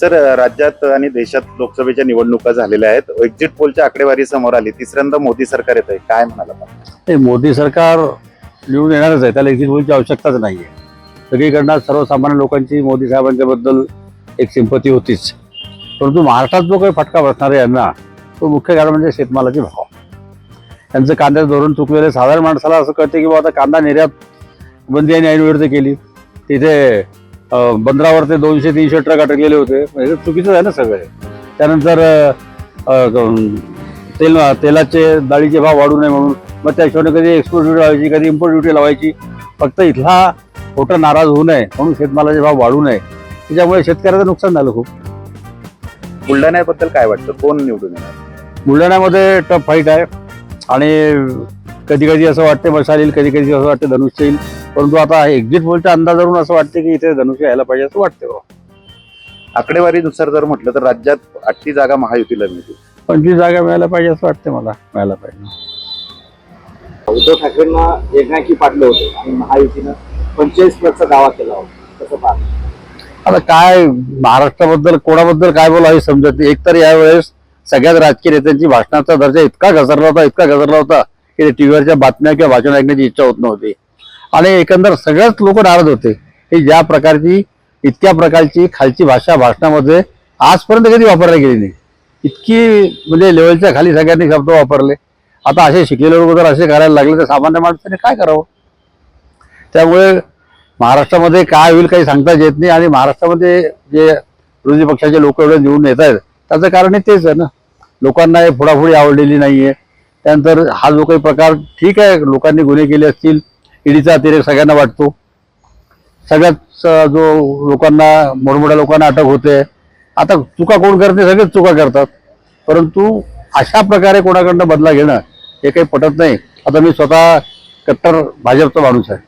Sir राज्यात आणि देशात लोकसभेच्या निवडणुका झालेल्या आहेत. एक्झिट पोलच्या आकडेवारी समोर आली. तिसऱ्यांदा मोदी सरकार येत आहे काय म्हणाला हे मोदी सरकार निवडून येणारच आहे. त्याला एक्झिट पोलची आवश्यकताच नाही आहे सगळीकडनं सर्वसामान्य लोकांची मोदी साहेबांच्याबद्दल एक सिंपती होतीच. परंतु महाराष्ट्रात जो काही फटका बसणार आहे यांना तो मुख्य कारण म्हणजे शेतमालाचे भाव. त्यांचं कांद्याचं धोरण चुकलेलं आहे. साधारण माणसाला असं कळतं की बाबा आता कांदा निर्यात बंदी आणि ऐनविरुद्ध केली. तिथे बंदरावर ते दोनशे तीनशे ट्रक अटकलेले होते. हे चुकीचं आहे ना सगळं त्यानंतर तेल तेलाचे डाळीचे भाव वाढू नये म्हणून मग त्या हिशोबाने कधी एक्सपोर्ट ड्युटी लावायची कधी इम्पोर्ट ड्युटी लावायची. फक्त इथला खोटा नाराज होऊ नये म्हणून शेतमालाचे भाव वाढू नये. त्याच्यामुळे शेतकऱ्याचं नुकसान झालं खूप. बुलढाण्याबद्दल काय वाटतं? कोण निवडून येणार? बुलढाण्यामध्ये टफ फाईट आहे. आणि कधी कधी असं वाटते मशाल येईल कधी कधी असं वाटते धनुष्य येईल. परंतु आता एक्झिट पोलच्या अंदाजावरून असं वाटते की इथे धनुष्य यायला पाहिजे असं वाटते. आकडेवारीनुसार जर म्हटलं तर राज्यात अठ्ठी जागा महायुतीला मिळतील पंचवीस जागा मिळायला पाहिजे असं वाटते मला. मिळायला पाहिजे. उद्धव ठाकरेंना एकांकी पाडलं होतं आणि महायुतीनं पंचेचाळीस प्लसचा दावा केला होता. कसं पाहता? आता काय महाराष्ट्राबद्दल कोणाबद्दल काय बोला हे समजत नाही. एकतर यावेळेस सगळ्याच राजकीय नेत्यांची भाषणाचा दर्जा इतका घसरला होता इतका घसरला होता की ते टीव्हीवरच्या बातम्या किंवा भाषण ऐकण्याची इच्छा होत नव्हती. आणि एकंदर सगळेच लोक नाराज होते. की ज्या प्रकारची इतक्या प्रकारची खालची भाषा भाषणामध्ये आजपर्यंत कधी वापरली गेली नाही. इतकी म्हणजे लेवलच्या खाली सगळ्यांनी शब्द वापरले. आता असे शिकलेले लोक जर असे करायला लागले तर सामान्य माणसाने काय करावं? त्यामुळे महाराष्ट्रामध्ये काय होईल काही सांगताच येत नाही आणि महाराष्ट्रामध्ये जे विरोधी पक्षाचे लोक एवढे निवडून येत आहेत त्याचं कारण हे तेच आहे ना. लोकांना हे फुडाफुडी आवडलेली नाही आहे त्यानंतर हा जो काही प्रकार ठीक आहे लोकांनी गुन्हे केले असतील ईडीचा अतिरेक सगळ्यांना वाटतो. सगळ्यात जो लोकांना मोठमोठ्या लोकांना अटक होते. आता चुका कोण करते सगळेच चुका करतात. परंतु अशा प्रकारे कोणाकडनं बदला घेणं हे काही पटत नाही. आता मी स्वतः कट्टर भाजपचा माणूस आहे.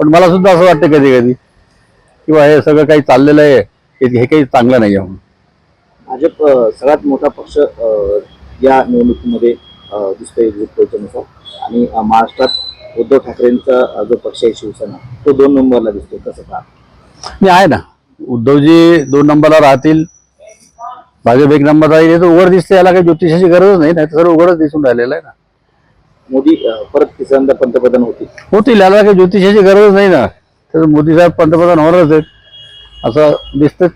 पण मला सुद्धा असं वाटतं कधी कधी किंवा हे सगळं काही चाललेलं आहे हे हे काही चांगलं नाही आहे म्हणून. भाजप सगळ्यात मोठा पक्ष या निवडणुकीमध्ये दिसतोय आणि महाराष्ट्रात उद्धव ठाकरेंचा जो पक्ष आहे शिवसेना तो दोन नंबरला दिसतोय कसं पाहता? मी आहे ना. उद्धवजी दोन नंबरला राहतील. भाजप एक नंबरला राहील तर उघड दिसते याला काही ज्योतिषाची गरज नाही नाही तर सर्व उघडच दिसून राहिलेलं आहे ना. मोदी परत तिसऱ्यांदा पंतप्रधान होतील. होतील याला काही ज्योतिषाची गरज नाही ना. तर मोदी साहेब पंतप्रधान होणारच आहेत. असं दिसतंच.